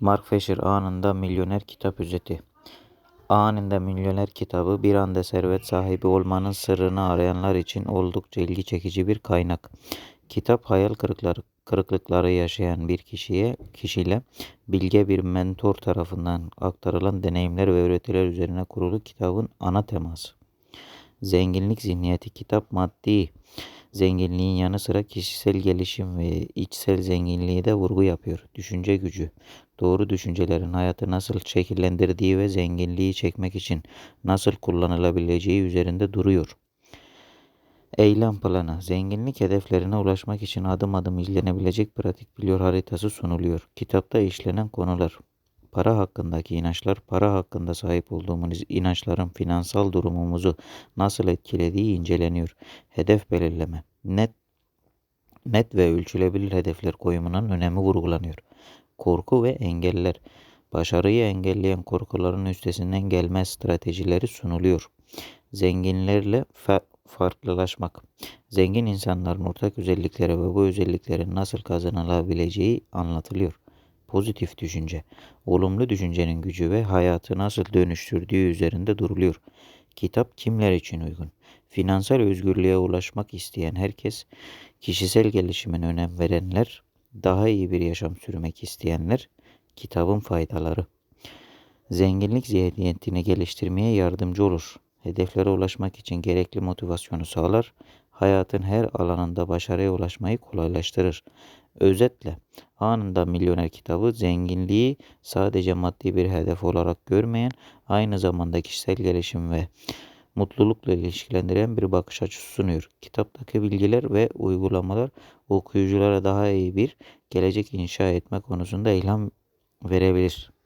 Mark Fisher Anında Milyoner Kitap Özeti Anında Milyoner kitabı bir anda servet sahibi olmanın sırrını arayanlar için oldukça ilgi çekici bir kaynak. Kitap hayal kırıkları, kırıklıkları yaşayan bir kişiye, kişiyle bilge bir mentor tarafından aktarılan deneyimler ve öğretiler üzerine kurulu kitabın ana teması. Zenginlik zihniyeti kitap maddi zenginliğin yanı sıra kişisel gelişim ve içsel zenginliğe de vurgu yapıyor. Düşünce gücü, doğru düşüncelerin hayatı nasıl şekillendirdiği ve zenginliği çekmek için nasıl kullanılabileceği üzerinde duruyor. Eylem planı, zenginlik hedeflerine ulaşmak için adım adım izlenebilecek pratik biliyor haritası sunuluyor. Kitapta işlenen konular, para hakkındaki inançlar, para hakkında sahip olduğumuz inançların finansal durumumuzu nasıl etkilediği inceleniyor. Hedef belirleme, net net ve ölçülebilir hedefler koyumunun önemi vurgulanıyor. Korku ve engeller, başarıyı engelleyen korkuların üstesinden gelme stratejileri sunuluyor. Zenginlerle fa farklılaşmak, zengin insanların ortak özellikleri ve bu özelliklerin nasıl kazanılabileceği anlatılıyor pozitif düşünce, olumlu düşüncenin gücü ve hayatı nasıl dönüştürdüğü üzerinde duruluyor. Kitap kimler için uygun? Finansal özgürlüğe ulaşmak isteyen herkes, kişisel gelişimine önem verenler, daha iyi bir yaşam sürmek isteyenler, kitabın faydaları. Zenginlik zihniyetini geliştirmeye yardımcı olur. Hedeflere ulaşmak için gerekli motivasyonu sağlar, hayatın her alanında başarıya ulaşmayı kolaylaştırır. Özetle, Anında Milyoner kitabı zenginliği sadece maddi bir hedef olarak görmeyen, aynı zamanda kişisel gelişim ve mutlulukla ilişkilendiren bir bakış açısı sunuyor. Kitaptaki bilgiler ve uygulamalar okuyuculara daha iyi bir gelecek inşa etme konusunda ilham verebilir.